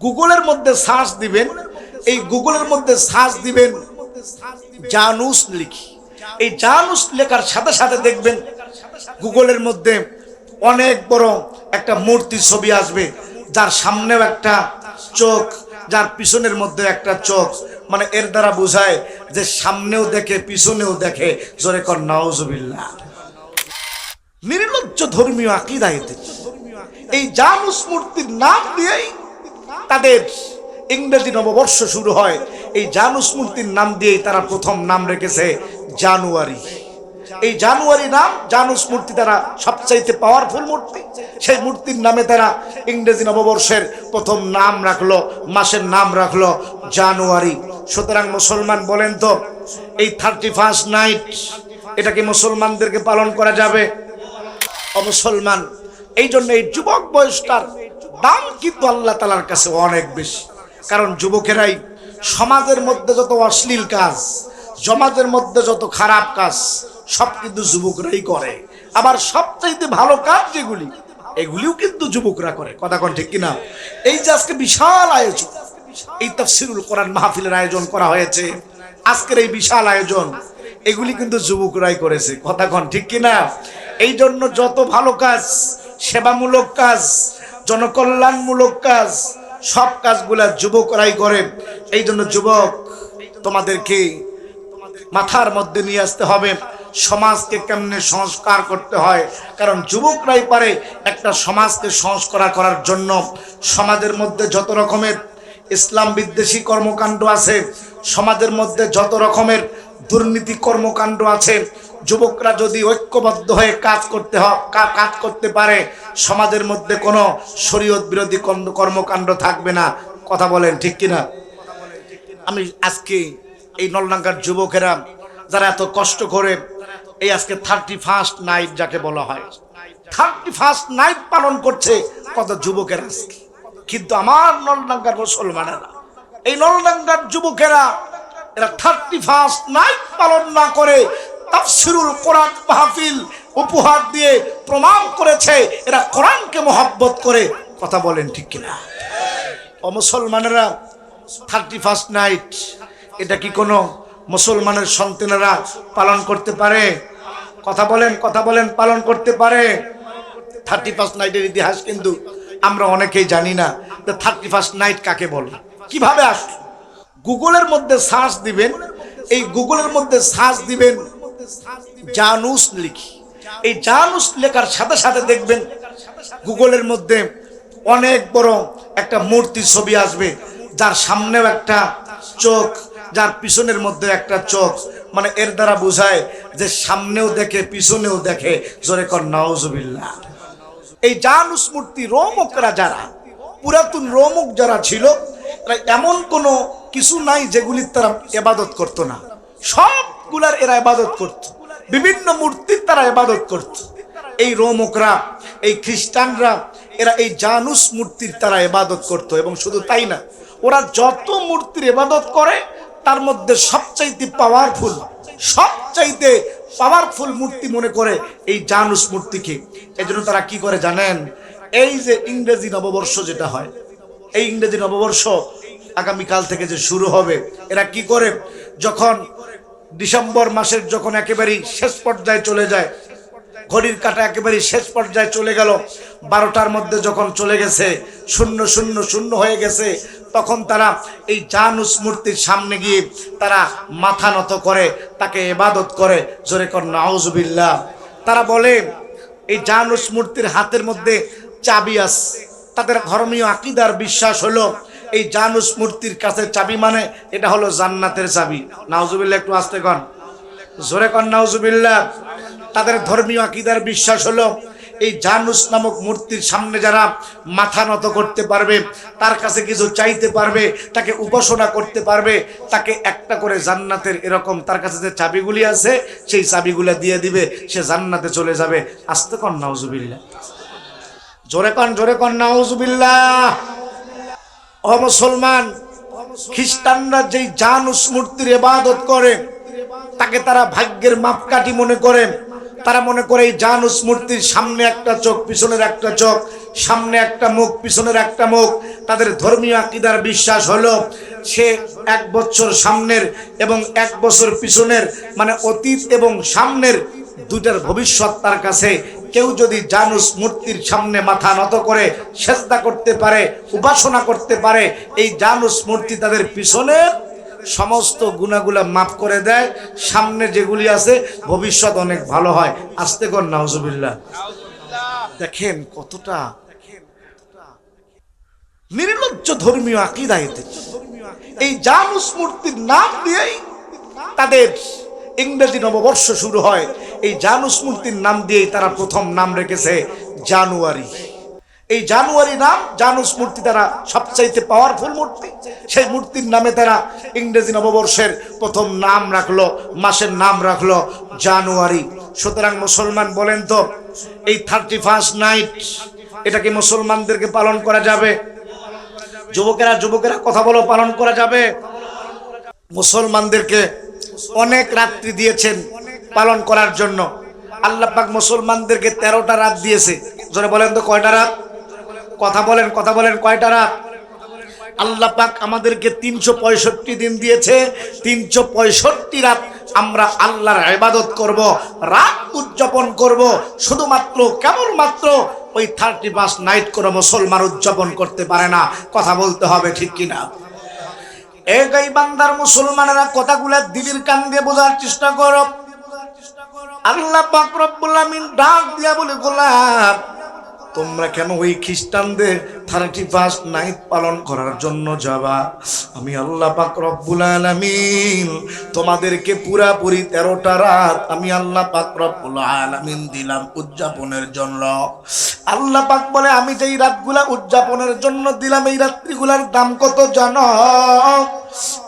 গুগলের মধ্যে সার্চ দিবেন, এই গুগলের মধ্যে সার্চ দিবেন জানুস লিখি। এই জানুস লেখার সাথে সাথে দেখবেন গুগলের মধ্যে অনেক বড় একটা মূর্তির ছবি আসবে, যার সামনেও একটা চোখ, যার পিছনের মধ্যে একটা চোখ। মানে এর দ্বারা বোঝায় যে সামনেও দেখে, পিছনেও দেখে। জোরে কর, নাউজুবিল্লাহ। নির্লজ্জ ধর্মীয় আকিদা এতে। এই জানুস মূর্তির নাম দিয়েই তাদের ইংরেজি নববর্ষ শুরু হয়। এই জানুস মূর্তির নাম দিয়েই তারা প্রথম নাম রেখেছে জানুয়ারি। এই জানুয়ারি নাম জানুস মূর্তি তারা সবচাইতে পাওয়ারফুল মূর্তি। সেই মূর্তির নামে তারা ইংরেজি নববর্ষের প্রথম নাম রাখল, মাসের নাম রাখল জানুয়ারি। সুতরাং মুসলমান বলেন তো, এই থার্টি ফার্স্ট নাইট এটা কি মুসলমানদেরকে পালন করা যাবে? অমুসলমান এই জন্য এই যুবক বয়সটার দাম কিন্তু আল্লাহ তালার কাছে অনেক বেশি। কারণ যুবকেরাই সমাজের মধ্যে যত অশ্লীল কাজ, সমাজের মধ্যে যত খারাপ কাজ, সব কিন্তু যুবকরাই করে। আবার সবচাইতে ভালো কাজ যেগুলি, এগুলিও কিন্তু যুবকরা করে। কথা কোন ঠিক কিনা? এই যে আজকে বিশাল আয়োজন, এই তফসিরুল কোরআন মাহফিলের আয়োজন করা হয়েছে, আজকের এই বিশাল আয়োজন, এগুলি কিন্তু যুবকরাই করেছে। কথা কন ঠিক কিনা? এই জন্য যত ভালো কাজ, সেবামূলক কাজ জনকল্যাণমূলক কাজ, সব কাজগুলা যুবকরাই করে এই জন্য যুবক, তোমাদেরকে মাথার মধ্যে নিয়ে আসতে হবে। সমাজকে কেমনে সংস্কার করতে হয়? কারণ যুবকরাই পারে একটা সমাজকে সংস্কার করার জন্য। সমাজের মধ্যে যত রকমের ইসলাম বিদ্বেষী কর্মকাণ্ড আছে, সমাজের মধ্যে যত রকমের দুর্নীতি কর্মকাণ্ড আছে যুবকরা যদি ঐক্যবদ্ধ হয়ে কাজ করতে কাজ করতে পারে, সমাজের মধ্যে কোনো শরীয়ত বিরোধী কর্মকাণ্ড থাকবে না। কথা বলেন, ঠিক কিনা? আমি আজকে এই নলডাঙ্গার যুবকেরা যারা এত কষ্ট করে এই আজকে থার্টি ফার্স্ট নাইট যাকে বলা হয় থার্টি ফার্স্ট নাইট পালন করছে, কত যুবকেরা আজকে। কিন্তু আমার নলডাঙ্গার মুসলমানেরা, এই নলডাঙ্গার যুবকেরা, এরা থার্টি ফার্স্ট নাইট পালন না করে তাফসিরুল কোরআন মাহফিল উপহার দিয়ে প্রমাণ করেছে, এরা কোরআনকে মহব্বত করে কথা বলেন ঠিক কিনা। অমুসলমানেরা থার্টি ফার্স্ট নাইট এটা কি কোনো মুসলমানের সন্তানেরা পালন করতে পারে? কথা বলেন কথা বলেন, পালন করতে পারে। থার্টি ফার্স্ট নাইটের ইতিহাস কিন্তু আমরা অনেকেই জানি না থার্টি ফার্স্ট নাইট কাকে বলে। কীভাবে আসলো? গুগলের মধ্যে সার্চ দিবেন, এই গুগলের মধ্যে সার্চ দিবেন জানুস লিখি। এই জানুস লেখার সাথে সাথে দেখবেন গুগলের মধ্যে অনেক বড় একটা মূর্তির ছবি আসবে, যার সামনেও একটা চোখ, যার পিছনের মধ্যে একটা চোখ। মানে এর দ্বারা বোঝায় যে সামনেও দেখে, পিছনেও দেখে। জোরে কর, নাউজুবিল্লাহ। এই জানুস মূর্তি রোমকরা যারা, পুরাতন রোমক যারা ছিল এমন কোনো কিছু নাই যেগুলির তারা এবাদত করতো না। সবগুলার এরা ইবাদত করত। বিভিন্ন মূর্তির তারা ইবাদত করত। এই রোমকরা, এই খ্রিস্টানরা, এরা এই জানুস মূর্তির তারা ইবাদত করত এবং শুধু তাই না, ওরা যত মূর্তির ইবাদত করে, তার মধ্যে সবচাইতে পাওয়ারফুল সবচাইতে পাওয়ারফুল মূর্তি মনে করে এই জানুস মূর্তিকে। এই জন্য তারা কি করে জানেন? এই যে ইংরেজি নববর্ষ যেটা হয়, এই ইংরেজি নববর্ষ আগামীকাল থেকে যে শুরু হবে, এরা কি করে? যখন ডিসেম্বর মাসের যখন একেবারেই শেষ পর্যায়ে চলে যায়, ঘড়ির কাটা একেবারে শেষ পর্যায়ে চলে গেল, বারোটার মধ্যে যখন চলে গেছে, শূন্য শূন্য শূন্য হয়ে গেছে, তখন তারা এই জানুস মূর্তির সামনে গিয়ে তারা মাথা নত করে, তাকে এবাদত করে, জোরে কর, নাউজুবিল্লাহ। তারা বলে, এই জানুস মূর্তির হাতের মধ্যে চাবি আস। তাদের ধর্মীয় আকিদার বিশ্বাস হলো এই জানুস মূর্তির কাছে চাবি মানে এটা হলো জান্নাতের চাবি। নাউজুবিল্লাহ, একটু আসতে কন। জোরে কন নাউজুবিল্লাহ। তাদের ধর্মীয় আকিদার বিশ্বাস হলো, এই জানুস নামক মূর্তির সামনে যারা মাথা নত করতে পারবে, তার কাছে কিছু চাইতে পারবে, তাকে উপাসনা করতে পারবে, তাকে একটা করে জান্নাতের এরকম তার কাছে যে চাবিগুলি আছে, সেই চাবিগুলো দিয়ে দিবে, সে জান্নাতে চলে যাবে। আসতে কন নাউজুবিল্লাহ। জোরে কন জোরে কন নাউজুবিল্লাহ। ও মুসলমান, খ্রিস্টানরা যেই জানুস মূর্তির এবাদত করে, তাকে তারা ভাগ্যের মাপকাঠি মনে করে। তারা মনে করে এই জানুস মূর্তির সামনে একটা চোখ, পিছনের একটা চোখ, সামনে একটা মুখ, পিছনের একটা মুখ। তাদের ধর্মীয় আকিদার বিশ্বাস হলো, সে এক বছর সামনের এবং এক বছর পিছনের মানে অতীত এবং সামনের দুটার ভবিষ্যৎ তার কাছে কেউ যদি জানুস মূর্তির সামনে মাথা নত করে সেজদা করতে পারে, উপাসনা করতে পারে, এই জানুস মূর্তি তাদের পিছনের সমস্ত গুণাগুলা মাফ করে দেয়। সামনে যেগুলি আছে, ভবিষ্যৎ অনেক ভালো হয়। আস্তে কর, নাউজুবিল্লাহ। দেখেন কতটা নির্লজ্জ ধর্মীয় আকিদা এতে। এই জানুস মূর্তির নাম দিয়েই তাদের ইংরেজি নববর্ষ শুরু হয়। এই জানুস মূর্তির নাম দিয়েই তারা প্রথম নাম রেখেছে জানুয়ারি। এই জানুয়ারি নাম, জানুস মূর্তি তারা সবচাইতে পাওয়ারফুল মূর্তি। সেই মূর্তির নামে তারা ইংরেজি নববর্ষের প্রথম নাম রাখল, মাসের নাম রাখল জানুয়ারি। সুতরাং মুসলমান বলেন তো, এই থার্টি ফার্স্ট নাইট এটা কি মুসলমানদেরকে পালন করা যাবে? যুবকেরা যুবকেরা কথা বলো, পালন করা যাবে? মুসলমানদেরকে অনেক রাত্রি দিয়েছেন পালন করার জন্য। আল্লাহ পাক মুসলমানদেরকে তেরোটা রাত দিয়েছে। জোরে বলেন তো কয়টা রাত? কথা বলেন কথা বলেন, কয়টা রাত? আল্লাহ পাক আমাদেরকে তিনশো পঁয়ষট্টি দিন দিয়েছে। তিনশো পঁয়ষট্টি রাত আমরা আল্লাহর ইবাদত করব, রাত উদযাপন করব। শুধুমাত্র, কেবলমাত্র ওই থার্টি ফার্স্ট নাইট করে মুসলমান উদযাপন করতে পারে না। কথা বলতে হবে ঠিক কিনা? এই বান্দার মুসলমানেরা কথাগুলা দিদির কান দিয়ে বোঝার চেষ্টা করো। আল্লাহ আমিন ডাক দিয়া বলে, গোলাপ, তোমরা কেন ওই খ্রিস্টানদের থার্টি ফার্স্ট নাইট পালন করার জন্য যাবা? আমি আল্লাহ পাক রব্বুল আলামিন তোমাদেরকে পুরাপুরি তেরোটা রাত আমি আল্লাহ পাক রব্বুল আলামিন দিলাম উদযাপনের জন্য। আল্লাহ পাক বলে, আমি যেই রাতগুলা উদযাপনের জন্য দিলাম, এই রাত্রিগুলার দাম কত জানো?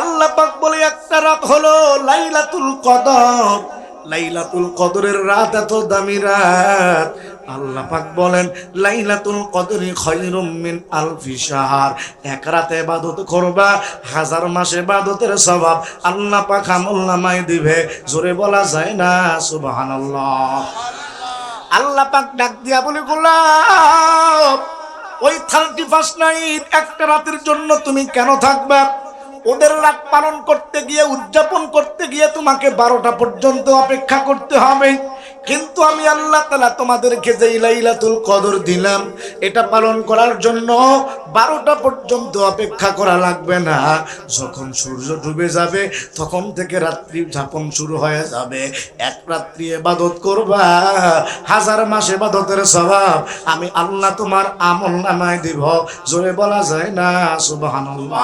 আল্লাহ পাক বলে, একটা রাত হলো লাইলাতুল কদর। লাইলাতুল কদরের রাত এত দামি রাত। আল্লাহ পাক বলেন, লাইলাতুল কদরি খৈরুম মিন আলফি শাহর। এক রাতে ইবাদত করবা, হাজার মাসে ইবাদতের স্বভাব আল্লাহ পাক আমল নামায় দিবে। জোরে বলা যায় না, সুবহানাল্লাহ। আল্লাহ পাক ডাক দিয়া বলে, গোলাপ, ওই থার্টি ফার্স্ট নাইট একটা রাতের জন্য তুমি কেন থাকবা? ওদের রাত পালন করতে গিয়ে, উদযাপন করতে গিয়ে তোমাকে বারোটা পর্যন্ত অপেক্ষা করতে হবে। কিন্তু আমি আল্লাহ তালা তোমাদেরকে যে লাইলাতুল কদর দিলাম, এটা পালন করার জন্য বারোটা পর্যন্ত অপেক্ষা করা লাগবে না। যখন সূর্য ডুবে যাবে, তখন থেকে রাত্রি যাপন শুরু হয়ে যাবে। এক রাত্রি এবাদত করবা, হাজার মাস এবাদতের স্বভাব। আমি আল্লাহ তোমার আমল নামায় দিব। জোরে বলা যায় না, সুবহানাল্লাহ।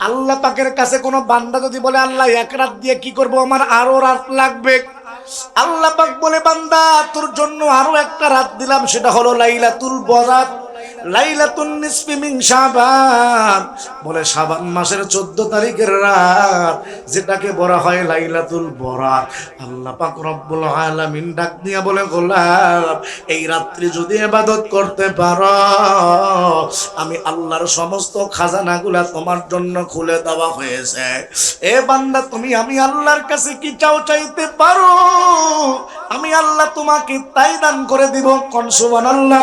আল্লাহ পাকের কাছে কোনো বান্দা যদি বলে, আল্লাহ, এক রাত দিয়ে কি করব? আমার আরও রাত লাগবে। আল্লাহ পাক বলে, বান্দা, তোর জন্য আরও একটা রাত দিলাম, সেটা হলো লাইলাতুল বরাত। লাইলাতুন নিসফি বলে শাবান মাসের 14 তারিখের রাত, যেটাকে বলা হয় লাইলাতুল বরাত আল্লাহ পাক আলামিন ডাক দিয়া বলে গোলাপ এই রাত্রি যদি ইবাদত করতে পারো, আমি আল্লাহর সমস্ত খাজানাগুলা তোমার জন্য খুলে দেওয়া হয়েছে। এ বান্দা, তুমি আমি আল্লাহর কাছে কি চাও চাইতে পারো? আমি আল্লাহ তোমাকে তাই দান করে দিব। কোন সুবহানাল্লাহ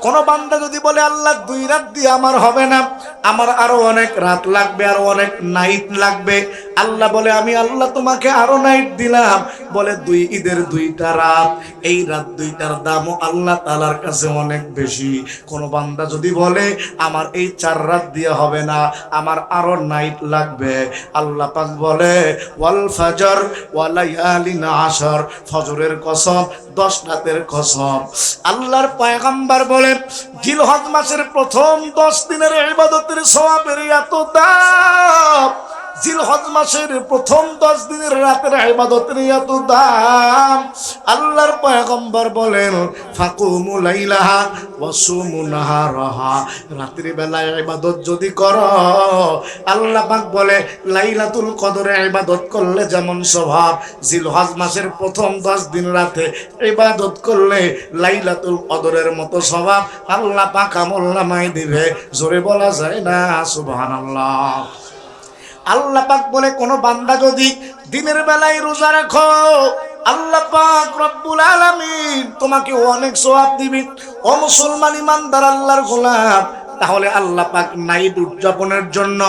কোন বান্দা যদি বলে, আল্লাহ, দুই রাত দিয়ে আমার হবে না, আমার আরও অনেক রাত লাগবে, আরও অনেক নাইট লাগবে আল্লাহ বলে, আমি আল্লাহ তোমাকে আরও নাইট দিলাম। বলে, দুই ঈদের দুইটা রাত, এই রাত দুইটার দামও আল্লাহ তালার কাছে অনেক বেশি। কোন বান্দা যদি বলে, আমার এই চার রাত দিয়ে হবে না, আমার আরও নাইট লাগবে। আল্লাহ পাক বলে, ওয়াল ফাজর ওয়ালাইয়ালিন আসর, ফজরের কসম, দশ রাতের কসম। আল্লাহর পয়গাম্বার বলে, জিলহজ মাসের প্রথম দশ দিনের ইবাদতের সওয়াবের এত দাম। জিলহজ মাসের প্রথম দশ দিনের রাতের ইবাদতের এত দাম। আল্লাহর পয়গম্বর বলেন, ফাকুমু লাইলাহা ওয়াসুমু নাহারাহা। বেলায় ইবাদত যদি করো, আল্লাহ পাক বলে, লাইলাতুল কদরে ইবাদত করলে যেমন স্বভাব, জিলহজ মাসের প্রথম দশ দিন রাতে ইবাদত করলে লাইলাতুল কদরের মতো স্বভাব আল্লাহ পাক আমল নামাই দিবে। জোরে বলা যায় না, সুবহানাল্লাহ। আল্লাহ পাক বলে, কোনো বান্দা যদি দিনের বেলায় রোজা রাখো, আল্লাহ পাক রব্বুল আলামিন তোমাকে অনেক সওয়াব দিবেন। ও মুসলমান ইমানদার, আল্লাহর গোলাম। তাহলে আল্লাহ পাক নাইট উদযাপনের জন্য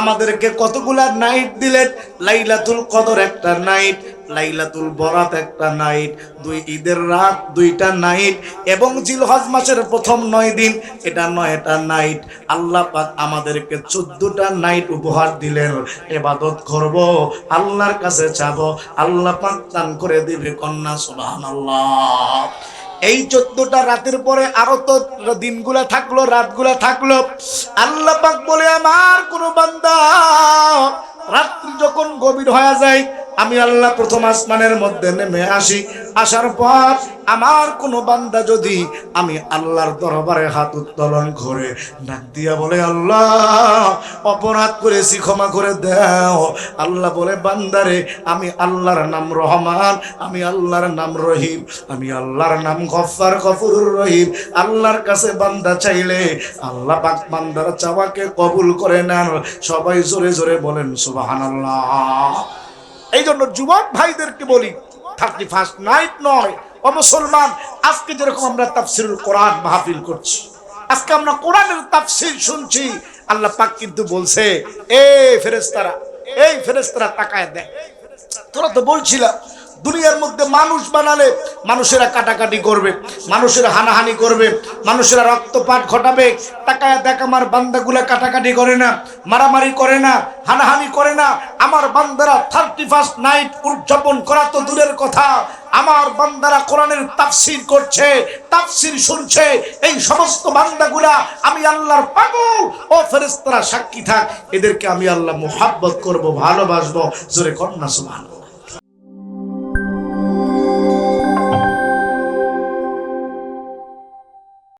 আমাদেরকে কতগুলা নাইট দিলেন? লাইলাতুল কদর একটা নাইট, লাইলাতুল বরাত একটা নাইট, দুই ঈদের রাত দুইটা নাইট এবং জিলহজ মাসের প্রথম নয় দিন, এটা নয়টা নাইট। আল্লাহ পাক আমাদেরকে চোদ্দটা নাইট উপহার দিলেন। এবাদত করব, আল্লাহর কাছে চাবো, আল্লাহ পাক দান করে দিবে কন্যা, সুবহানাল্লাহ। এই চোদ্দটা রাতের পরে আরও তো দিনগুলা থাকল, রাতগুলা থাকল। আল্লাহ বলে, আমার কোন বান্দা রাত্রি যখন গভীর হয়ে যায়, আমি আল্লাহ প্রথম আসমানের মধ্যে নেমে আসি। আসার পর আমার কোনো বান্দা যদি আমি আল্লাহর দরবারে হাত উত্তোলন করে ডাক দিয়া বলে, আল্লাহ, অপরাধ করেছি, ক্ষমা করে দাও। আল্লাহ বলে, বান্দারে, আমি আল্লাহর নাম রহমান, আমি আল্লাহর নাম রহিম, আমি আল্লাহর নাম গফার গফুরুর রহিম। আল্লাহর কাছে বান্দা চাইলে আল্লাহ পাক বান্দার চাওয়াকে কবুল করে নেন। সবাই জোরে জোরে বলেন এই জন্য যুবক ভাইদেরকে বলি থার্টি ফার্স্ট নাইট নয়, ও মুসলমান, আজকে যেরকম আমরা তাফসিরুল কোরআন মাহফিল করছি, আজকে আমরা কোরআনের তাফসির শুনছি, আল্লাহ পাক কিন্তু বলছে এ ফেরেস্তারা এই ফেরেস্তারা তাকায় দেয় তোরা তো বলছিলাম দুনিয়ার মধ্যে মানুষ বানালে মানুষেরা কাটাকাটি করবে, মানুষেরা হানাহানি করবে, মানুষেরা রক্তপাত ঘটাবে টাকায় দেখ আমার বান্দাগুলা কাটাকাটি করে না, মারামারি করে না, হানাহানি করে না, আমার বান্দারা থার্টি ফার্স্ট নাইট উদযাপন করা তো দূরের কথা, আমার বান্দারা কোরআনের তাফসির করছে, তাফসির শুনছে, এই সমস্ত বান্দাগুলা আমি আল্লাহর পাগল, ও ফেরেস্তারা সাক্ষী থাক, এদেরকে আমি আল্লাহ মোহাব্বত করব, ভালোবাসবো, জোরে কন্যা সুবহানাল্লাহ।